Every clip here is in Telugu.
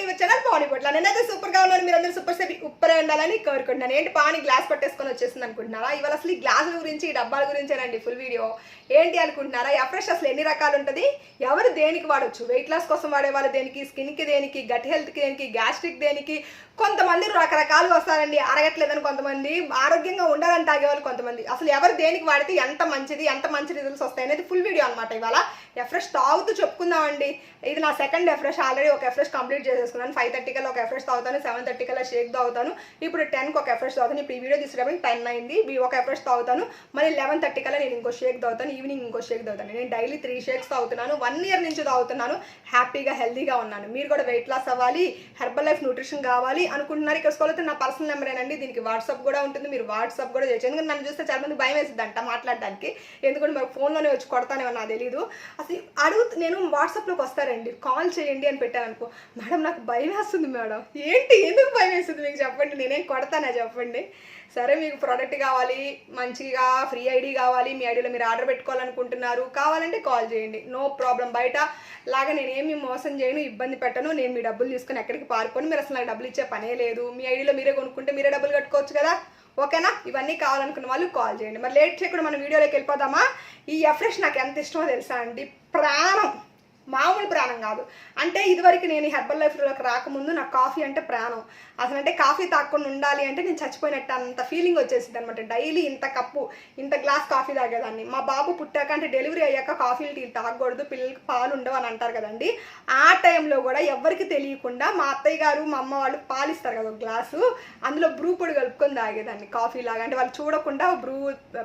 టు యువర్ ఛానల్ పానీ పొట్ల నేనైతే సూపర్గా ఉన్నాను మీరందరూ సూపర్ సేపు ఉప్పరే ఉండాలని కోరుకుంటున్నాను. ఏంటి పాని గ్లాస్ పట్టేసుకొని వచ్చేసింది అనుకుంటున్నారా ఇవాళ అసలు ఈ గ్లాసుల గురించి ఈ డబ్బాల గురించేనండి ఫుల్ వీడియో ఏంటి అనుకుంటున్నారా? ఎఫ్రెష్ అసలు ఎన్ని రకాలు ఉంటుంది? ఎవరు దేనికి వాడొచ్చు? వెయిట్ లాస్ కోసం వాడే వాళ్ళు దేనికి? స్కిన్కి దేనికి? గట్ హెల్త్కి దేనికి? గ్యాస్ట్రిక్ దేనికి? కొంతమంది రకరకాలు వస్తారండి. అరగట్లేదని కొంతమంది ఆరోగ్యంగా ఉండాలని తాగేవాళ్ళు కొంతమంది. అసలు ఎవరు దేనికి వాడితే ఎంత మంచిది ఎంత మంచి రిజల్ట్స్ వస్తాయి అనేది ఫుల్ వీడియో అనమాట ఇవాళ. ఎఫ్రెష్ తాగుతూ చెప్పుకుందామండి. ఇది నా సెకండ్ ఎఫ్రెష్ ఆల్రెడీ ఒక ఎఫ్రెష్ కంప్లీట్ చేసుకున్నాను. ఫైవ్ థర్టీ కల్లా ఒక ఎఫ్రెష్ తాగుతాను సెవెన్ థర్టీ కల్లా షేక్ తాగుతాను. ఇప్పుడు టెన్కి ఒక ఎఫ్రెష్ తాగుతాను. ఇప్పుడు ఈ వీడియో తీసేటప్పుడు టెన్ అయింది. ఒక ఎఫ్రెష్ తాగుతాను. మళ్ళీ లెవెన్ థర్టీ కల్లా నేను ఇంకో షేక్ తాగుతాను. ఈవినింగ్ ఇంకో షేక్ తాగుతాను. నేను డైలీ త్రీ షేక్స్ తాగుతున్నాను. వన్ ఇయర్ నుంచి తాగుతున్నాను. హ్యాపీగా హెల్దీగా ఉన్నాను. మీరు కూడా వెయిట్ లాస్ అవ్వాలి. హెర్బల్ లైఫ్ న్యూట్రిషన్ కావాలి. అనుకుంటున్నారు. ఇక్కడ స్కూల్తో నా పర్సనల్ నెంబర్ ఏనండి. దీనికి వాట్సాప్ కూడా ఉంటుంది. మీరు వాట్సాప్ కూడా చేయొచ్చు. ఎందుకంటే నన్ను చూస్తే చాలా మంది భయం వేసిద్దంట మాట్లాడడానికి. ఎందుకంటే మరి ఫోన్లోనే వచ్చి కొడతానేమో నాకు తెలియదు అసలు అడుగు నేను వాట్సాప్లోకి వస్తారండి. కాల్ చేయండి అని పెట్టాను అనుకో మేడం నాకు భయం వేస్తుంది మేడం. ఏంటి? ఎందుకు భయం వేస్తుంది మీకు చెప్పండి? నేనేం కొడతానా చెప్పండి? సరే మీకు ప్రోడక్ట్ కావాలి మంచిగా ఫ్రీ ఐడి కావాలి మీ ఐడిలో మీరు ఆర్డర్ పెట్టుకోవాలనుకుంటున్నారు. కావాలంటే కాల్ చేయండి. నో ప్రాబ్లం బయట లాగా నేను ఏమి మోసం చేయను ఇబ్బంది పెట్టను. నేను మీ డబ్బులు తీసుకుని ఎక్కడికి పారిపోను. మీరు అసలు నాకు డబ్బులు ఇచ్చే పనే లేదు. మీ ఐడిలో మీరే కొనుక్కుంటే మీరే డబ్బులు కట్టుకోవచ్చు కదా? ఓకేనా? ఇవన్నీ కావాలనుకున్న వాళ్ళు కాల్ చేయండి. మరి లేట్ చేయకుండా మన వీడియోలోకి వెళ్ళిపోదామా? ఈ ఎఫ్రెష్ నాకు ఎంత ఇష్టమో తెలుసా అండి? ప్రాణం. మామూలు ప్రాణం కాదు. అంటే ఇదివరకు నేను హెర్బల్ లైఫ్లోకి రాకముందు నాకు కాఫీ అంటే ప్రాణం. అసలు అంటే కాఫీ తాగకుండా ఉండాలి అంటే నేను చచ్చిపోయినట్టు అంత ఫీలింగ్ వచ్చేసింది అనమాట డైలీ ఇంత కప్పు ఇంత గ్లాస్ కాఫీ తాగేదాన్ని. మా బాబు పుట్టాక అంటే డెలివరీ అయ్యాక కాఫీలు టీ తాగకూడదు పిల్లలకి పాలు ఉండవు అని అంటారు కదండి. ఆ టైంలో కూడా ఎవరికి తెలియకుండా మా అత్తయ్య గారు మా అమ్మ వాళ్ళు పాలిస్తారు కదా ఒక గ్లాసు. అందులో బ్రూ పొడి కలుపుకొని తాగేదాన్ని కాఫీ లాగా. అంటే వాళ్ళు చూడకుండా బ్రూ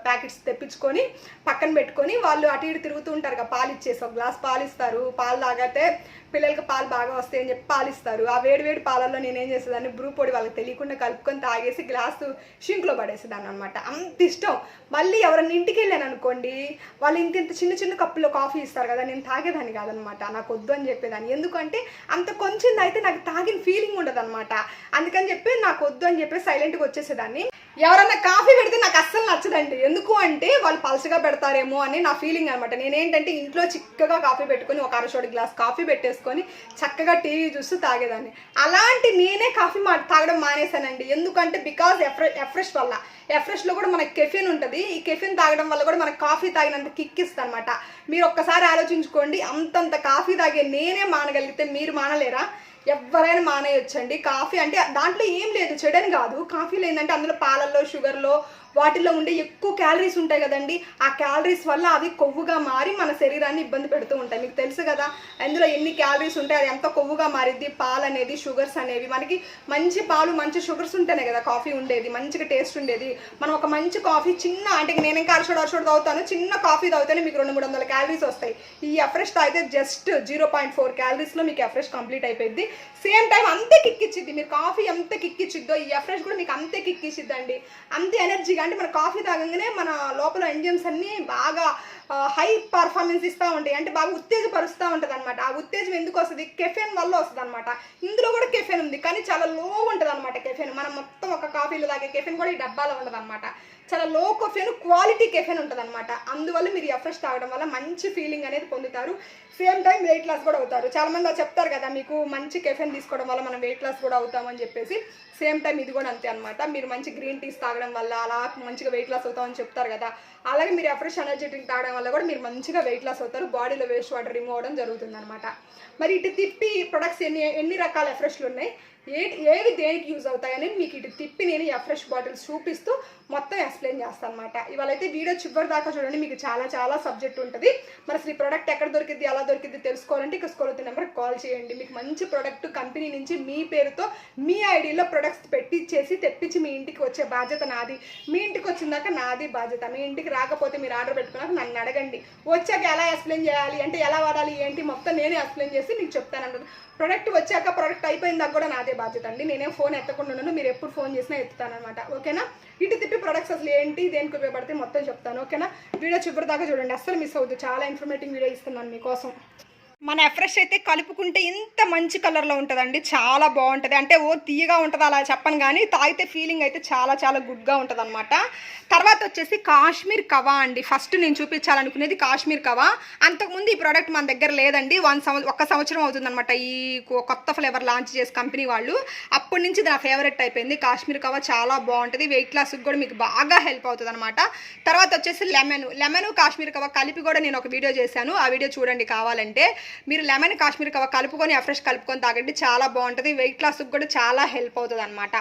ప్యాకెట్స్ తెప్పించుకొని పక్కన పెట్టుకొని వాళ్ళు అటు ఇటు తిరుగుతూ ఉంటారు కదా పాలు ఇచ్చేసి ఒక గ్లాస్ పాలిస్తారు. పాలు తాగితే పిల్లలకి పాలు బాగా వస్తాయని చెప్పి పాలు ఇస్తారు ఆ వేడి వేడి పాలల్లో నేనేం చేసేదాన్ని? బ్రూ పొడి వాళ్ళకి తెలియకుండా కలుపుకొని తాగేసి గ్లాసు షింక్లో పడేసేదాన్ని అనమాట అంత ఇష్టం. మళ్ళీ ఎవరైనా ఇంటికి వెళ్ళాను అనుకోండి వాళ్ళు ఇంత ఇంత చిన్న చిన్న కప్పులో కాఫీ ఇస్తారు కదా నేను తాగేదాన్ని కాదనమాట నాకు వద్దు అని చెప్పేదాన్ని. ఎందుకంటే అంత కొంచెం అయితే నాకు తాగిన ఫీలింగ్ ఉండదు అనమాట అందుకని చెప్పి నాకు వద్దు అని చెప్పి సైలెంట్గా వచ్చేసేదాన్ని. ఎవరన్నా కాఫీ పెడితే నాకు అస్సలు నచ్చదండి. ఎందుకు అంటే వాళ్ళు పలసగా పెడతారేమో అని నా ఫీలింగ్ అనమాట నేనేంటంటే ఇంట్లో చిక్కగా కాఫీ పెట్టుకొని ఒక అరచోటి గ్లాస్ కాఫీ పెట్టేసుకొని చక్కగా టీవీ చూస్తూ తాగేదాన్ని. అలాంటి నేనే కాఫీ మా తాగడం మానేశానండి. ఎందుకంటే బికాజ్ ఎఫ్రె ఎఫ్రెష్ వల్ల. ఎఫ్రెష్లో కూడా మనకి కెఫిన్ ఉంటుంది. ఈ కెఫిన్ తాగడం వల్ల కూడా మనకు కాఫీ తాగినంత కిక్ ఇస్తుంది అనమాట మీరు ఒక్కసారి ఆలోచించుకోండి అంతంత కాఫీ తాగే నేనే మానగలిగితే మీరు మానలేరా? ఎవరైనా మానేయొచ్చండి. కాఫీ అంటే దాంట్లో ఏం లేదు చెడని కాదు. కాఫీలో ఏంటంటే అందులో పాలల్లో షుగర్లో వాటిలో ఉండే ఎక్కువ క్యాలరీస్ ఉంటాయి కదండి. ఆ క్యాలరీస్ వల్ల అవి కొవ్వుగా మారి మన శరీరాన్ని ఇబ్బంది పెడుతూ ఉంటాయి. మీకు తెలుసు కదా అందులో ఎన్ని క్యాలరీస్ ఉంటాయి అది ఎంత కొవ్వుగా మారిద్ది పాలు అనేది షుగర్స్ అనేవి. మనకి మంచి పాలు మంచి షుగర్స్ ఉంటేనే కదా కాఫీ ఉండేది మంచిగా టేస్ట్ ఉండేది. మనం ఒక మంచి కాఫీ చిన్న అంటే నేను ఇంకా అరచోడు అరచోడు తాగుతాను చిన్న కాఫీ తాగితేనే మీకు రెండు మూడు వందల క్యాలరీస్ వస్తాయి. ఈ ఎఫ్రెష్ తాగితే జస్ట్ జీరో పాయింట్ ఫోర్ క్యాలరీస్లో మీకు ఎఫ్రెష్ కంప్లీట్ అయిపోయింది సేమ్ టైం అంతే కిక్ ఇచ్చిద్ది. మీరు కాఫీ ఎంత కిక్కిచ్చిద్దో ఈ ఎఫ్రెష్ కూడా మీకు అంతే కిక్ ఇచ్చిద్దండి. అంతే ఎనర్జీగా అంటే మన కాఫీ తాగంగానే మన లోపల ఎంజిమ్స్ అన్నీ బాగా హై పర్ఫార్మెన్స్ ఇస్తూ ఉంటాయి. అంటే బాగా ఉత్తేజపరుస్తూ ఉంటుంది అనమాట ఆ ఉత్తేజం ఎందుకు వస్తుంది? కెఫెన్ వల్ల వస్తుంది అనమాట ఇందులో కూడా కెఫెన్ ఉంది కానీ చాలా లో ఉంటుంది అనమాట కెఫెన్ మనం మొత్తం ఒక కాఫీలో తాగే కెఫెన్ కూడా ఈ డబ్బాలో ఉండదు అనమాట చాలా లో కెఫెన్ క్వాలిటీ కెఫెన్ ఉంటుంది అనమాట అందువల్ల మీరు ఎఫ్రెష్ తాగడం వల్ల మంచి ఫీలింగ్ అనేది పొందుతారు. సేమ్ టైం వెయిట్ లాస్ కూడా అవుతారు. చాలామంది చెప్తారు కదా మీకు మంచి కెఫెన్ తీసుకోవడం వల్ల మనం వెయిట్ లాస్ కూడా అవుతామని చెప్పేసి. సేమ్ టైం ఇది కూడా అంతే అనమాట మీరు మంచి గ్రీన్ టీస్ తాగడం వల్ల అలా మంచిగా వెయిట్ లాస్ అవుతామని చెప్తారు కదా. అలాగే మీరు ఎఫ్రెష్ ఎనర్జెటిక్ తాగడం వల్ల కూడా మీరు మంచిగా వెయిట్ లాస్ అవుతారు బాడీలో వేస్ట్ వాటర్ రిమూవ్ అవ్వడం జరుగుతుంది అనమాట మరి ఇటు తిప్పి ప్రొడక్ట్స్ ఎన్ని ఎన్ని రకాల ఎఫ్రెష్లు ఉన్నాయి? ఏ ఏవి దేనికి యూజ్ అవుతాయని మీకు ఇటు తిప్పి నేను ఎఫ్రెష్ బాటిల్స్ చూపిస్తూ మొత్తం ఎక్స్ప్లెయిన్ చేస్తాను అనమాట ఇవాళ అయితే వీడియో చివరి దాకా చూడండి మీకు చాలా చాలా సబ్జెక్ట్ ఉంటుంది. మరి అసలు ఈ ప్రోడక్ట్ ఎక్కడ దొరికింది ఎలా దొరికింది తెలుసుకోవాలంటే ఇక స్కూల్ నెంబర్కి కాల్ చేయండి. మీకు మంచి ప్రోడక్ట్ కంపెనీ నుంచి మీ పేరుతో మీ ఐడిలో ప్రొడక్ట్స్ పెట్టించేసి తెప్పించి మీ ఇంటికి వచ్చే బాధ్యత నాది. మీ ఇంటికి వచ్చిందాక నాది బాధ్యత. మీ ఇంటికి రాకపోతే మీరు ఆర్డర్ పెట్టుకున్నాక నన్ను అడగండి. వచ్చాక ఎలా ఎక్స్ప్లెయిన్ చేయాలి అంటే ఎలా వాడాలి ఏంటి మొత్తం నేనే ఎక్స్ప్లెయిన్ చేసి మీకు చెప్తాను ప్రొడక్ట్ వచ్చాక ప్రొడక్ట్ అయిపోయిందాక కూడా నాదే బాధ్యత అండి. నేనే ఫోన్ ఎత్తకుండా ఉన్నాను. మీరు ఎప్పుడు ఫోన్ చేసినా ఎత్తుతానమాట ఓకేనా? ఇటు తిట్టు ప్రొడక్ట్స్ అసలు ఏంటి దేనికి ఉపయోగపడితే మొత్తం చెప్తాను. ఓకేనా? వీడియో చివరి దాకా చూడండి. అస్సలు మిస్ అవుతుంది చాలా ఇన్ఫర్మేటివ్ వీడియో ఇస్తున్నాను మీకోసం. మన ఎఫ్రెష్ అయితే కలుపుకుంటే ఇంత మంచి కలర్లో ఉంటుందండి. చాలా బాగుంటుంది. అంటే ఓ తీయగా ఉంటుంది అలా చెప్పను కానీ తాగితే ఫీలింగ్ అయితే చాలా చాలా గుడ్గా ఉంటుంది అనమాట తర్వాత వచ్చేసి కాశ్మీర్ కవా అండి. ఫస్ట్ నేను చూపించాలనుకునేది కాశ్మీర్ కవా. అంతకుముందు ఈ ప్రోడక్ట్ మన దగ్గర లేదండి. వన్ సంవత్సరం ఒక్క సంవత్సరం అవుతుందన్నమాట ఈ కొత్త ఫ్లేవర్ లాంచ్ చేసి కంపెనీ వాళ్ళు. అప్పటి నుంచి నా ఫేవరెట్ అయిపోయింది. కాశ్మీర్ కవా చాలా బాగుంటుంది. వెయిట్ లాస్కి కూడా మీకు బాగా హెల్ప్ అవుతుంది అనమాట తర్వాత వచ్చేసి లెమన్ లెమన్ కాశ్మీర్ కవా కలిపి కూడా నేను ఒక వీడియో చేశాను. ఆ వీడియో చూడండి కావాలంటే. మీరు లెమన్ కాశ్మీర్ కవా కలుపుకొని ఫ్రెష్ కలుపుకొని తాగండి చాలా బాగుంటుంది. వెయిట్ లాస్కి కూడా చాలా హెల్ప్ అవుతుంది అనమాట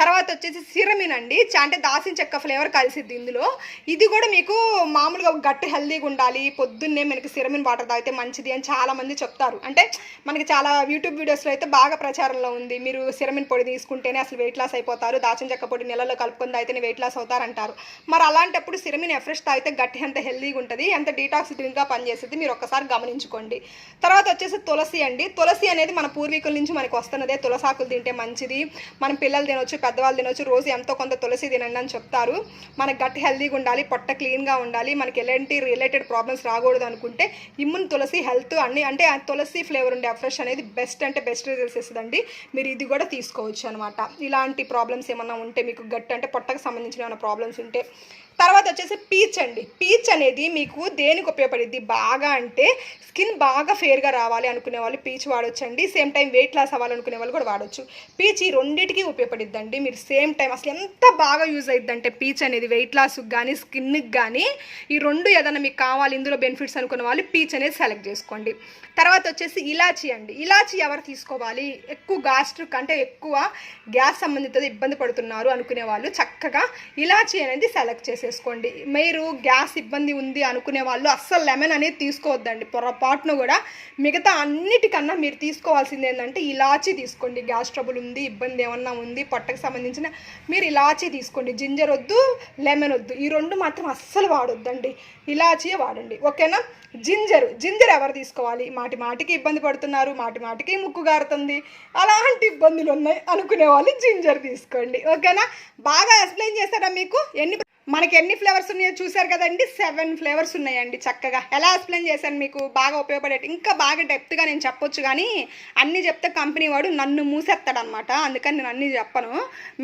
తర్వాత వచ్చేసి సిరమిన్ అండి. అంటే దాసిన చెక్క ఫ్లేవర్ కలిసిద్ది ఇందులో. ఇది కూడా మీకు మామూలుగా గట్టి హెల్దీగా ఉండాలి. పొద్దున్నే మనకి సిరమిన్ వాటర్ తాగితే మంచిది అని చాలామంది చెప్తారు. అంటే మనకి చాలా యూట్యూబ్ వీడియోస్లో అయితే బాగా ప్రచారంలో ఉంది. మీరు సిరమిన్ పొడి తీసుకుంటేనే అసలు వెయిట్ లాస్ అయిపోతారు. దాచిన చెక్క పొడి నెలలో కలుపుకొని తాగితేనే వెయిట్ లాస్ అవుతారంటారు. మరి అలాంటప్పుడు సిరమిన్ ఎఫ్రెష్ తాగితే గట్టి ఎంత హెల్దీగా ఉంటుంది. ఎంత డీటాక్స్ డ్రింక్గా పనిచేస్తుంది మీరు ఒక్కసారి గమనించుకోండి. తర్వాత వచ్చేసి తులసి అండి. తులసి అనేది మన పూర్వీకుల నుంచి మనకు వస్తున్నదే. తులసాకులు తింటే మంచిది. మన పిల్లలు తినొచ్చు పెద్దవాళ్ళు తినొచ్చు. రోజు ఎంతో కొంత తులసి తినండి అని చెప్తారు. మన గట్ హెల్దీగా ఉండాలి పొట్ట క్లీన్గా ఉండాలి. మనకి ఎలాంటి రిలేటెడ్ ప్రాబ్లమ్స్ రాకూడదు అనుకుంటే ఇమ్మున్ తులసి హెల్త్ అన్ని అంటే తులసి ఫ్లేవర్ ఉండే ఫ్రెష్ అనేది బెస్ట్ అంటే బెస్ట్ రిజల్ట్స్ ఇస్తుందండి. మీరు ఇది కూడా తీసుకోవచ్చు అనమాట ఇలాంటి ప్రాబ్లమ్స్ ఏమన్నా ఉంటే మీకు గట్ అంటే పొట్టకు సంబంధించిన ఏమైనా ప్రాబ్లమ్స్ ఉంటే. తర్వాత వచ్చేసి పీచ్ అండి. పీచ్ అనేది మీకు దేనికి ఉపయోగపడిద్ది? బాగా అంటే స్కిన్ బాగా ఫేర్గా రావాలి అనుకునే వాళ్ళు పీచ్ వాడొచ్చండి. సేమ్ టైం వెయిట్ లాస్ అవ్వాలనుకునే వాళ్ళు కూడా వాడొచ్చు. పీచ్ ఈ రెండింటికి ఉపయోగపడిద్దండి. మీరు సేమ్ టైం అసలు ఎంత బాగా యూజ్ అయిద్దంటే పీచ్ అనేది వెయిట్ లాస్కి కానీ స్కిన్కి కానీ ఈ రెండు ఏదైనా మీకు కావాలి ఇందులో బెనిఫిట్స్ అనుకున్న వాళ్ళు పీచ్ అనేది సెలెక్ట్ చేసుకోండి. తర్వాత వచ్చేసి ఇలాచీ అండి. ఇలాచీ ఎవరు తీసుకోవాలి? ఎక్కువ గ్యాస్ట్రిక్ అంటే ఎక్కువ గ్యాస్ సంబంధిత ఇబ్బంది పడుతున్నారు అనుకునే వాళ్ళు చక్కగా ఇలాచీ అనేది సెలెక్ట్ చేసేసుకోండి. మీరు గ్యాస్ ఇబ్బంది ఉంది అనుకునే వాళ్ళు అస్సలు లెమన్ అనేది తీసుకోవద్దండి. పొరపాటును కూడా మిగతా అన్నిటికన్నా మీరు తీసుకోవాల్సింది ఏంటంటే ఇలాచీ తీసుకోండి. గ్యాస్ ట్రబుల్ ఉంది ఇబ్బంది ఏమన్నా ఉంది పొట్టకు సంబంధించిన మీరు ఇలాచీ తీసుకోండి. జింజర్ వద్దు లెమన్ వద్దు. ఈ రెండు మాత్రం అస్సలు వాడొద్దండి. ఇలాచియే వాడండి. ఓకేనా? జింజర్. జింజర్ ఎవరు తీసుకోవాలి? మాటి మాటికి ఇబ్బంది పడుతున్నారు మాటి మాటికి ముక్కు గారుతుంది. అలాంటి ఇబ్బందులు ఉన్నాయి అనుకునే వాళ్ళు జింజర్ తీసుకోండి. ఓకేనా? బాగా ఎక్స్ప్లెయిన్ చేస్తారా మీకు? ఎన్ని మనకి ఎన్ని ఫ్లేవర్స్ ఉన్నాయో చూసారు కదండి? సెవెన్ ఫ్లేవర్స్ ఉన్నాయండి చక్కగా. ఎలా ఎక్స్ప్లెయిన్ చేశాను మీకు? బాగా ఉపయోగపడేటి ఇంకా బాగా డెప్త్గా నేను చెప్పొచ్చు కానీ అన్నీ చెప్తే కంపెనీ వాడు నన్ను మూసేస్తాడనమాట అందుకని నేను అన్నీ చెప్పను.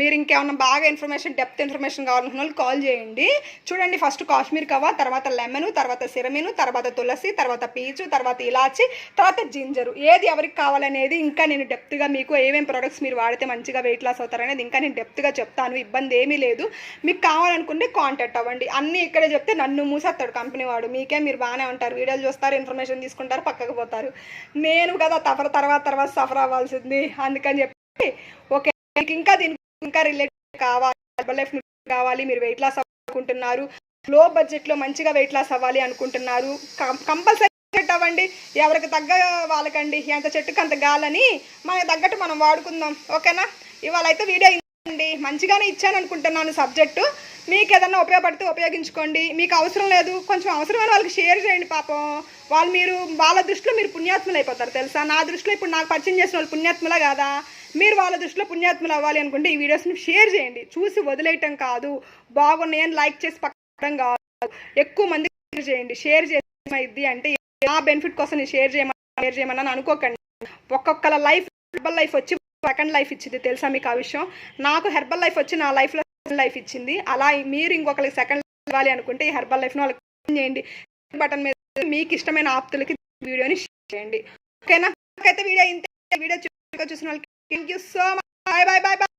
మీరు ఇంకేమన్నా బాగా ఇన్ఫర్మేషన్ డెప్త్ ఇన్ఫర్మేషన్ కావాలనుకున్న వాళ్ళు కాల్ చేయండి. చూడండి ఫస్ట్ కాశ్మీర్ కవా తర్వాత లెమన్ తర్వాత సిరమిను తర్వాత తులసి తర్వాత పీచు తర్వాత ఇలాచి తర్వాత జింజరు. ఏది ఎవరికి కావాలనేది ఇంకా నేను డెప్త్గా మీకు ఏమేమి ప్రొడక్ట్స్ మీరు వాడితే మంచిగా వెయిట్ లాస్ అవుతారనేది ఇంకా నేను డెప్త్గా చెప్తాను. ఇబ్బంది ఏమీ లేదు. మీకు కావాలనుకుంటే కాంటాక్ట్ అవ్వండి. అన్నీ ఇక్కడే చెప్తే నన్ను మూసేస్తాడు కంపెనీ వాడు. మీకే మీరు బాగానే ఉంటారు. వీడియోలు చూస్తారు ఇన్ఫర్మేషన్ తీసుకుంటారు పక్కకు పోతారు. నేను కదా తఫర తర్వాత తర్వాత సఫర్ అవ్వాల్సింది. అందుకని చెప్పి ఓకే మీకు ఇంకా దీనికి ఇంకా రిలేటెడ్ కావాలి. హెర్బల్ లైఫ్ కావాలి మీరు వెయిట్ లాస్ అనుకుంటున్నారు లో బడ్జెట్లో మంచిగా వెయిట్ లాస్ అవ్వాలి అనుకుంటున్నారు. కంపల్సరీ చెట్టు అవ్వండి. ఎవరికి తగ్గ వాళ్ళకండి. ఎంత చెట్టుకు అంత గాలని మనకి తగ్గట్టు మనం వాడుకుందాం. ఓకేనా? ఇవాళ అయితే వీడియో అండి. మంచిగానే ఇచ్చాను అనుకుంటున్నాను సబ్జెక్టు. మీకు ఏదన్నా ఉపయోగపడితే ఉపయోగించుకోండి. మీకు అవసరం లేదు. కొంచెం అవసరమైన వాళ్ళకి షేర్ చేయండి పాపం. వాళ్ళు మీరు వాళ్ళ దృష్టిలో మీరు పుణ్యాత్ములు అయిపోతారు తెలుసా? నా దృష్టిలో ఇప్పుడు నాకు పరిచయం చేసిన వాళ్ళు పుణ్యాత్ములా కాదా? మీరు వాళ్ళ దృష్టిలో పుణ్యాత్ములు అవ్వాలి అనుకుంటే ఈ వీడియోస్ని షేర్ చేయండి. చూసి వదిలేయటం కాదు. బాగున్నాయని లైక్ చేసి పక్కడం కాదు. ఎక్కువ మంది షేర్ చేయండి. షేర్ చేసేది అంటే నా బెనిఫిట్ కోసం నేను షేర్ చేయమని షేర్ చేయమని అనుకోకండి. ఒక్కొక్కల లైఫ్ లైఫ్ వచ్చి సెకండ్ లైఫ్ ఇచ్చింది తెలుసా మీకు ఆ విషయం? నాకు హెర్బల్ లైఫ్ వచ్చి నా లైఫ్లో సెకండ్ లైఫ్ ఇచ్చింది. అలా మీరు ఇంకొకరికి సెకండ్ లైఫ్ ఇవ్వాలి అనుకుంటే ఈ హెర్బల్ లైఫ్ను వాళ్ళకి చేయండి. బటన్ మీద మీకు ఇష్టమైన ఆప్తులకి వీడియోని షేర్ చేయండి. ఓకేనా నాకైతే వీడియో ఇంత. వీడియో చూసిన వాళ్ళకి thank you so much bye bye bye bye